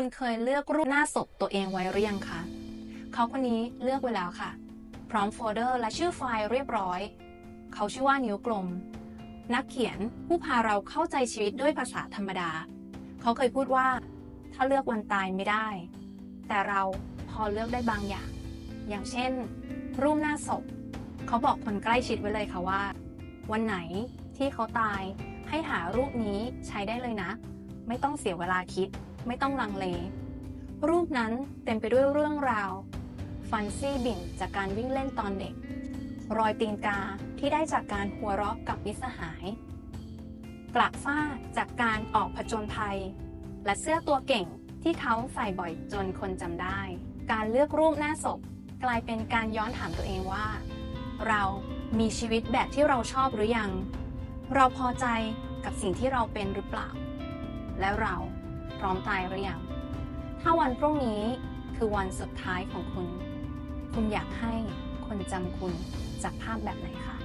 คุณเคยเลือกรูปหน้าศพตัวเองไว้หรือยังคะเขาคนนี้เลือกไว้แล้วค่ะ พร้อมโฟลเดอร์และชื่อไฟล์เรียบร้อย เขาชื่อว่านิ้วกลม นักเขียนผู้พาเราเข้าใจชีวิตด้วยภาษาธรรมดา เขาเคยพูดว่า ถ้าเลือกวันตายไม่ได้ แต่เราพอเลือกได้บางอย่าง อย่างเช่น รูปหน้าศพ เขาบอกคนใกล้ชิดไว้เลยค่ะว่า วันไหนที่เขาตายให้หารูปนี้ใช้ได้เลยนะ ไม่ต้องเสียเวลาคิด ไม่ต้องลังเล รูปนั้นเต็มไปด้วยเรื่องราว ฟันซี่บิ่นจากการวิ่งเล่นตอนเด็ก รอยตีนกาที่ได้จากการหัวเราะกับมิสหายกลักฝ้าจากการออกผจญภัย และเสื้อตัวเก่งที่เขาใส่บ่อยจนคนจำได้ การเลือกรูปหน้าศพกลายเป็นการย้อนถามตัวเองว่า เรามีชีวิตแบบที่เราชอบหรือยัง เราพอใจกับสิ่งที่เราเป็นหรือเปล่า และเราพร้อมตายหรือยัง ถ้าวันพรุ่งนี้คือวันสุดท้ายของคุณ คุณอยากให้คนจำคุณจากภาพแบบไหนคะ